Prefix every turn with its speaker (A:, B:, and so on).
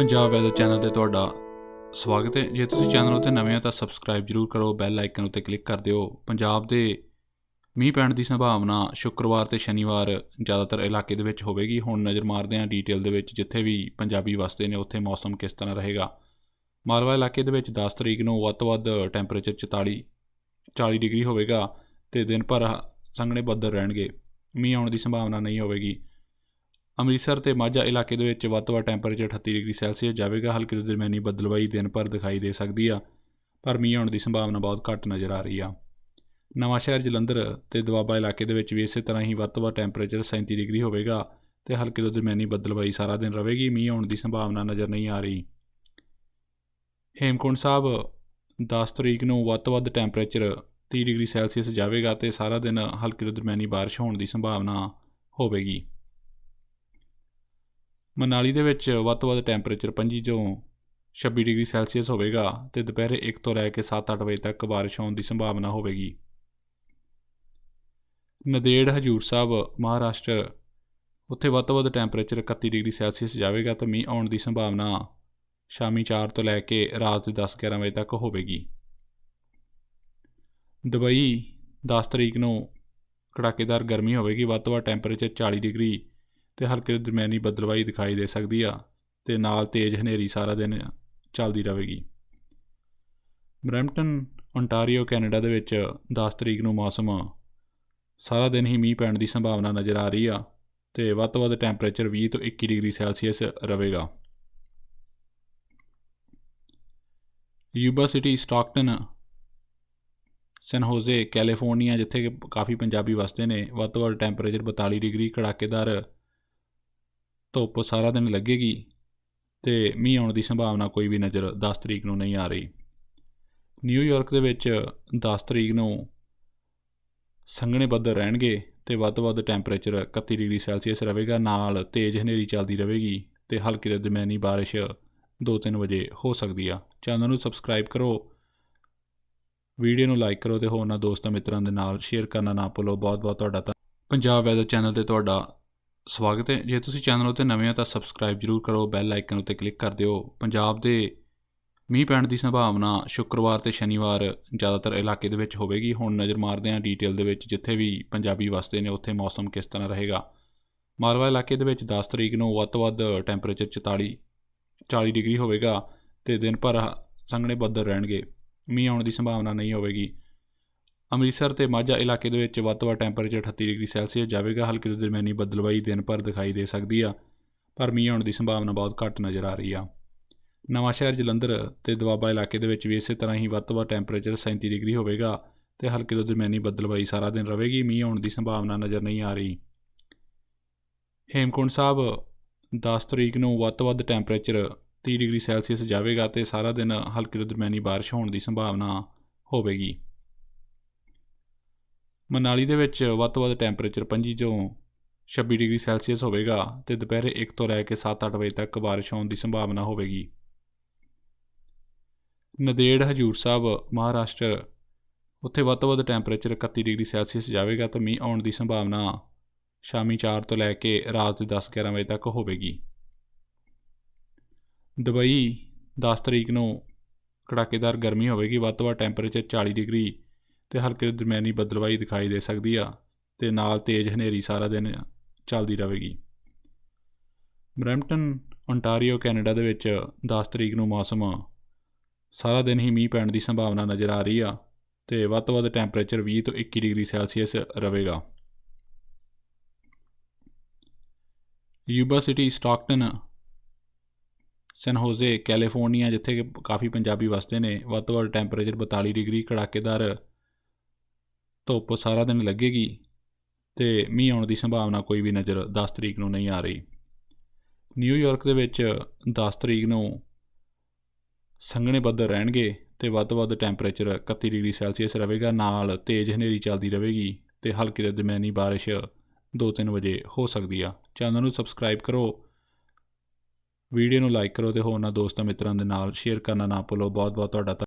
A: Punjab weather channel ਤੇ ਤੁਹਾਡਾ ਸਵਾਗਤ ਹੈ। ਜੇ ਤੁਸੀਂ ਚੈਨਲ ਉੱਤੇ ਨਵੇਂ ਹੋ ਤਾਂ ਸਬਸਕ੍ਰਾਈਬ ਜਰੂਰ ਕਰੋ ਬੈਲ ਆਈਕਨ ਉੱਤੇ ਕਲਿੱਕ ਕਰ ਦਿਓ। ਪੰਜਾਬ ਦੇ ਮੀਂਹ ਪੈਣ ਦੀ ਸੰਭਾਵਨਾ ਸ਼ੁੱਕਰਵਾਰ ਤੇ ਸ਼ਨੀਵਾਰ ਜ਼ਿਆਦਾਤਰ ਇਲਾਕੇ ਦੇ ਵਿੱਚ ਹੋਵੇਗੀ। ਹੁਣ ਨਜ਼ਰ ਮਾਰਦੇ ਹਾਂ ਡੀਟੇਲ ਦੇ ਵਿੱਚ ਜਿੱਥੇ ਵੀ ਪੰਜਾਬੀ ਵਸਦੇ ਨੇ, ਉੱਥੇ ਮੌਸਮ ਕਿਸ ਤਰ੍ਹਾਂ ਰਹੇਗਾ। ਮਾਲਵਾ ਇਲਾਕੇ ਦੇ ਵਿੱਚ 10 ਤਰੀਕ ਨੂੰ ਵੱਧ ਤੋਂ ਵੱਧ ਟੈਂਪਰੇਚਰ 44 40 ਡਿਗਰੀ ਹੋਵੇਗਾ ਤੇ ਦਿਨ ਭਰ ਸੰਘਣੇ ਬੱਦਲ ਰਹਿਣਗੇ। ਮੀਂਹ ਆਉਣ ਦੀ ਸੰਭਾਵਨਾ ਨਹੀਂ ਹੋਵੇਗੀ। ਅੰਮ੍ਰਿਤਸਰ ਤੇ ਮਾਝਾ ਇਲਾਕੇ ਦੇ ਵਿੱਚ ਵੱਧ ਤੋਂ ਵੱਧ ਟੈਂਪਰੇਚਰ 38 ਡਿਗਰੀ ਸੈਲਸੀਅਸ ਜਾਵੇਗਾ। ਹਲਕੀ ਤੋਂ ਦਰਮਿਆਨੀ ਬੱਦਲਵਾਈ ਦਿਨ ਭਰ ਦਿਖਾਈ ਦੇ ਸਕਦੀ ਆ, ਪਰ ਮੀਂਹ ਆਉਣ ਦੀ ਸੰਭਾਵਨਾ ਬਹੁਤ ਘੱਟ ਨਜ਼ਰ ਆ ਰਹੀ ਆ। ਨਵਾਂ ਸ਼ਹਿਰ ਜਲੰਧਰ ਤੇ ਦੁਆਬਾ ਇਲਾਕੇ ਦੇ ਵਿੱਚ ਵੀ ਇਸੇ ਤਰ੍ਹਾਂ ਹੀ ਵੱਧ ਤੋਂ ਵੱਧ ਟੈਂਪਰੇਚਰ 37 ਡਿਗਰੀ ਹੋਵੇਗਾ ਤੇ ਹਲਕੀ ਤੋਂ ਦਰਮਿਆਨੀ ਬੱਦਲਵਾਈ ਸਾਰਾ ਦਿਨ ਰਹੇਗੀ ਮੀਂਹ ਆਉਣ ਦੀ ਸੰਭਾਵਨਾ ਨਜ਼ਰ ਨਹੀਂ ਆ ਰਹੀ। ਹੇਮਕੁੰਟ ਸਾਹਿਬ 10 ਤਰੀਕ ਨੂੰ ਵੱਧ ਤੋਂ ਵੱਧ ਟੈਂਪਰੇਚਰ 30 ਡਿਗਰੀ ਸੈਲਸੀਅਸ ਜਾਵੇਗਾ ਤੇ ਸਾਰਾ ਦਿਨ ਹਲਕੀ ਤੋਂ ਦਰਮਿਆਨੀ ਬਾਰਿਸ਼ ਹੋਣ ਦੀ ਸੰਭਾਵਨਾ ਹੋਵੇਗੀ। ਮਨਾਲੀ ਦੇ ਵਿੱਚ ਵੱਧ ਤੋਂ ਵੱਧ ਟੈਂਪਰੇਚਰ 25 ਤੋਂ 26 ਡਿਗਰੀ ਸੈਲਸੀਅਸ ਹੋਵੇਗਾ ਤੇ ਦੁਪਹਿਰੇ 1 ਤੋਂ ਲੈ ਕੇ 7-8 ਵਜੇ ਤੱਕ ਬਾਰਿਸ਼ ਹੋਣ ਦੀ ਸੰਭਾਵਨਾ ਹੋਵੇਗੀ। ਨਦੇੜ ਹਜੂਰ ਸਾਹਿਬ, ਮਹਾਰਾਸ਼ਟਰ, ਉੱਥੇ ਵੱਧ ਤੋਂ ਵੱਧ ਟੈਂਪਰੇਚਰ 31 ਡਿਗਰੀ ਸੈਲਸੀਅਸ ਜਾਵੇਗਾ ਤੇ ਮੀਂਹ ਆਉਣ ਦੀ ਸੰਭਾਵਨਾ ਸ਼ਾਮੀ 4 ਤੋਂ ਲੈ ਕੇ ਰਾਤ ਦੇ 10-11 ਵਜੇ ਤੱਕ ਹੋਵੇਗੀ। ਦੁਬਈ 10 ਤਰੀਕ ਨੂੰ ਕੜਾਕੇਦਾਰ ਗਰਮੀ ਹੋਵੇਗੀ, ਵੱਧ ਤੋਂ ਵੱਧ ਟੈਂਪਰੇਚਰ 40 ਡਿਗਰੀ ਤੇ ਹਲਕੇ ਦਰਮਿਆਨੀ ਬੱਦਲਵਾਈ ਦਿਖਾਈ ਦੇ ਸਕਦੀ ਆ ਤੇ ਨਾਲ ਤੇਜ਼ ਹਨੇਰੀ ਸਾਰਾ ਦਿਨ ਚੱਲਦੀ ਰਹੇਗੀ। ਬਰੈਂਪਟਨ ਓਨਟਾਰੀਓ ਕੈਨੇਡਾ ਦੇ ਵਿੱਚ 10 ਤਰੀਕ ਨੂੰ ਮੌਸਮ ਸਾਰਾ ਦਿਨ ਹੀ ਮੀਂਹ ਪੈਣ ਦੀ ਸੰਭਾਵਨਾ ਨਜ਼ਰ ਆ ਰਹੀ ਆ ਤੇ ਵੱਧ ਤੋਂ ਵੱਧ ਟੈਂਪਰੇਚਰ 20 ਤੋਂ 21 ਡਿਗਰੀ ਸੈਲਸੀਅਸ ਰਹੇਗਾ। Yuba City, Stockton, San Jose, California ਜਿੱਥੇ ਕਿ ਕਾਫੀ ਪੰਜਾਬੀ ਵਸਦੇ ਨੇ, ਵੱਧ ਤੋਂ ਵੱਧ ਟੈਂਪਰੇਚਰ 42 ਡਿਗਰੀ ਕੜਾਕੇਦਾਰ ਧੁੱਪ ਸਾਰਾ ਦਿਨ ਲੱਗੇਗੀ ਤੇ ਮੀਂਹ ਆਉਣ ਦੀ ਸੰਭਾਵਨਾ ਕੋਈ ਵੀ ਨਜ਼ਰ 10 ਤਰੀਕ ਨੂੰ ਨਹੀਂ ਆ ਰਹੀ। ਨਿਊਯਾਰਕ ਦੇ ਵਿੱਚ 10 ਤਰੀਕ ਨੂੰ ਸੰਘਣੇ ਬੱਦਲ ਰਹਿਣਗੇ ਤੇ ਵੱਧ ਤੋਂ ਵੱਧ ਟੈਂਪਰੇਚਰ 31 ਡਿਗਰੀ ਸੈਲਸੀਅਸ ਰਹੇਗਾ, ਨਾਲ ਤੇਜ਼ ਹਨੇਰੀ ਚੱਲਦੀ ਰਹੇਗੀ ਤੇ ਹਲਕੀ ਤੋਂ ਦਰਮਿਆਨੀ ਬਾਰਿਸ਼ 2-3 ਵਜੇ ਹੋ ਸਕਦੀ ਆ। ਚੈਨਲ ਨੂੰ ਸਬਸਕ੍ਰਾਈਬ ਕਰੋ, ਵੀਡੀਓ ਨੂੰ ਲਾਈਕ ਕਰੋ ਤੇ ਹੋਰਨਾਂ ਦੋਸਤਾਂ ਮਿੱਤਰਾਂ ਦੇ ਨਾਲ ਸ਼ੇਅਰ ਕਰਨਾ ਨਾ ਭੁੱਲੋ। ਬਹੁਤ ਬਹੁਤ ਤੁਹਾਡਾ ਧੰਨ- ਪੰਜਾਬ ਵੈਦਰ ਚੈਨਲ ਤੇ ਤੁਹਾਡਾ ਸਵਾਗਤ ਹੈ। ਜੇ ਤੁਸੀਂ ਚੈਨਲ ਉੱਤੇ ਨਵੇਂ ਹੋ ਤਾਂ ਸਬਸਕ੍ਰਾਈਬ ਜਰੂਰ ਕਰੋ ਬੈਲ ਆਈਕਨ ਉੱਤੇ ਕਲਿੱਕ ਕਰ ਦਿਓ। ਪੰਜਾਬ ਦੇ ਮੀਂਹ ਪੈਣ ਦੀ ਸੰਭਾਵਨਾ ਸ਼ੁੱਕਰਵਾਰ ਤੇ ਸ਼ਨੀਵਾਰ ਜ਼ਿਆਦਾਤਰ ਇਲਾਕੇ ਦੇ ਵਿੱਚ ਹੋਵੇਗੀ। ਹੁਣ ਨਜ਼ਰ ਮਾਰਦੇ ਹਾਂ ਡੀਟੇਲ ਦੇ ਵਿੱਚ ਜਿੱਥੇ ਵੀ ਪੰਜਾਬੀ ਵਸਦੇ ਨੇ, ਉੱਥੇ ਮੌਸਮ ਕਿਸ ਤਰ੍ਹਾਂ ਰਹੇਗਾ। ਮਾਲਵਾ ਇਲਾਕੇ ਦੇ ਵਿੱਚ 10 ਤਰੀਕ ਨੂੰ ਵੱਧ ਤੋਂ ਵੱਧ ਟੈਂਪਰੇਚਰ 44 40 ਡਿਗਰੀ ਹੋਵੇਗਾ ਤੇ ਦਿਨ ਭਰ ਸੰਘਣੇ ਬੱਦਲ ਰਹਿਣਗੇ। ਮੀਂਹ ਆਉਣ ਦੀ ਸੰਭਾਵਨਾ ਨਹੀਂ ਹੋਵੇਗੀ। ਅੰਮ੍ਰਿਤਸਰ ਤੇ ਮਾਝਾ ਇਲਾਕੇ ਦੇ ਵਿੱਚ ਵੱਧ ਤੋਂ ਵੱਧ ਟੈਂਪਰੇਚਰ 38 ਡਿਗਰੀ ਸੈਲਸੀਅਸ ਜਾਵੇਗਾ, ਹਲਕੀ ਤੋਂ ਦਰਮਿਆਨੀ ਬੱਦਲਵਾਈ ਦਿਨ ਭਰ ਦਿਖਾਈ ਦੇ ਸਕਦੀ ਆ, ਪਰ ਮੀਂਹ ਆਉਣ ਦੀ ਸੰਭਾਵਨਾ ਬਹੁਤ ਘੱਟ ਨਜ਼ਰ ਆ ਰਹੀ ਆ। ਨਵਾਂ ਸ਼ਹਿਰ ਜਲੰਧਰ ਤੇ ਦੁਆਬਾ ਇਲਾਕੇ ਦੇ ਵਿੱਚ ਵੀ ਇਸੇ ਤਰ੍ਹਾਂ ਹੀ ਵੱਧ ਤੋਂ ਵੱਧ ਟੈਂਪਰੇਚਰ 37 ਡਿਗਰੀ ਹੋਵੇਗਾ ਤੇ ਹਲਕੀ ਤੋਂ ਦਰਮਿਆਨੀ ਬੱਦਲਵਾਈ ਸਾਰਾ ਦਿਨ ਰਹੇਗੀ, ਮੀਂਹ ਆਉਣ ਦੀ ਸੰਭਾਵਨਾ ਨਜ਼ਰ ਨਹੀਂ ਆ ਰਹੀ। ਹੇਮਕੁੰਟ ਸਾਹਿਬ 10 ਤਰੀਕ ਨੂੰ ਵੱਧ ਤੋਂ ਵੱਧ ਟੈਂਪਰੇਚਰ 30 ਡਿਗਰੀ ਸੈਲਸੀਅਸ ਜਾਵੇਗਾ ਤੇ ਸਾਰਾ ਦਿਨ ਹਲਕੀ ਤੋਂ ਦਰਮਿਆਨੀ ਬਾਰਿਸ਼ ਹੋਣ ਦੀ ਸੰਭਾਵਨਾ ਹੋਵੇਗੀ। ਮਨਾਲੀ ਦੇ ਵਿੱਚ ਵੱਧ ਤੋਂ ਵੱਧ ਟੈਂਪਰੇਚਰ 25 ਤੋਂ 26 ਡਿਗਰੀ ਸੈਲਸੀਅਸ ਹੋਵੇਗਾ ਤੇ ਦੁਪਹਿਰੇ 1 ਤੋਂ ਲੈ ਕੇ 7-8 ਵਜੇ ਤੱਕ ਬਾਰਿਸ਼ ਹੋਣ ਦੀ ਸੰਭਾਵਨਾ ਹੋਵੇਗੀ। ਨਦੇੜ ਹਜੂਰ ਸਾਹਿਬ, ਮਹਾਰਾਸ਼ਟਰ, ਉੱਥੇ ਵੱਧ ਤੋਂ ਵੱਧ ਟੈਂਪਰੇਚਰ 31 ਡਿਗਰੀ ਸੈਲਸੀਅਸ ਜਾਵੇਗਾ ਤੇ ਮੀਂਹ ਆਉਣ ਦੀ ਸੰਭਾਵਨਾ ਸ਼ਾਮੀ 4 ਤੋਂ ਲੈ ਕੇ ਰਾਤ ਦੇ 10-11 ਵਜੇ ਤੱਕ ਹੋਵੇਗੀ। ਦੁਬਈ 10 ਤਰੀਕ ਨੂੰ ਕੜਾਕੇਦਾਰ ਗਰਮੀ ਹੋਵੇਗੀ, ਵੱਧ ਤੋਂ ਵੱਧ ਟੈਂਪਰੇਚਰ 40 ਡਿਗਰੀ ਤੇ ਹਲਕੇ ਦਰਮਿਆਨੀ ਬੱਦਲਵਾਈ ਦਿਖਾਈ ਦੇ ਸਕਦੀ ਆ ਤੇ ਨਾਲ ਤੇਜ਼ ਹਨੇਰੀ ਸਾਰਾ ਦਿਨ ਚੱਲਦੀ ਰਹੇਗੀ। ਬਰੈਂਪਟਨ ਓਨਟਾਰੀਓ ਕੈਨੇਡਾ ਦੇ ਵਿੱਚ 10 ਤਰੀਕ ਨੂੰ ਮੌਸਮ ਸਾਰਾ ਦਿਨ ਹੀ ਮੀਂਹ ਪੈਣ ਦੀ ਸੰਭਾਵਨਾ ਨਜ਼ਰ ਆ ਰਹੀ ਆ ਤੇ ਵੱਧ ਤੋਂ ਵੱਧ ਟੈਂਪਰੇਚਰ 20 ਤੋਂ 21 ਡਿਗਰੀ ਸੈਲਸੀਅਸ ਰਹੇਗਾ। Yuba City, Stockton, San Jose, California ਜਿੱਥੇ ਕਿ ਕਾਫੀ ਪੰਜਾਬੀ ਵਸਦੇ ਨੇ, ਵੱਧ ਤੋਂ ਵੱਧ ਟੈਂਪਰੇਚਰ 42 ਡਿਗਰੀ, ਕੜਾਕੇਦਾਰ ਧੁੱਪ ਸਾਰਾ ਦਿਨ ਲੱਗੇਗੀ ਤੇ ਮੀਂਹ ਆਉਣ ਦੀ ਸੰਭਾਵਨਾ ਕੋਈ ਵੀ ਨਜ਼ਰ 10 ਤਰੀਕ ਨੂੰ ਨਹੀਂ ਆ ਰਹੀ। ਨਿਊਯਾਰਕ ਦੇ ਵਿੱਚ 10 ਤਰੀਕ ਨੂੰ ਸੰਘਣੇ ਬੱਦਲ ਰਹਿਣਗੇ ਤੇ ਵੱਧ ਤੋਂ ਵੱਧ ਟੈਂਪਰੇਚਰ 31 ਡਿਗਰੀ ਸੈਲਸੀਅਸ ਰਹੇਗਾ, ਨਾਲ ਤੇਜ਼ ਹਨੇਰੀ ਚੱਲਦੀ ਰਹੇਗੀ ਤੇ ਹਲਕੀ ਤੋਂ ਦਰਮਿਆਨੀ ਬਾਰਿਸ਼ 2-3 ਵਜੇ ਹੋ ਸਕਦੀ ਆ। ਚੈਨਲ ਨੂੰ ਸਬਸਕ੍ਰਾਈਬ ਕਰੋ, ਵੀਡੀਓ ਨੂੰ ਲਾਈਕ ਕਰੋ ਤੇ ਹੋਰਨਾਂ ਦੋਸਤਾਂ ਮਿੱਤਰਾਂ ਦੇ ਨਾਲ ਸ਼ੇਅਰ ਕਰਨਾ ਨਾ ਭੁੱਲੋ। ਬਹੁਤ ਬਹੁਤ ਤੁਹਾਡਾ ਧੰਨ-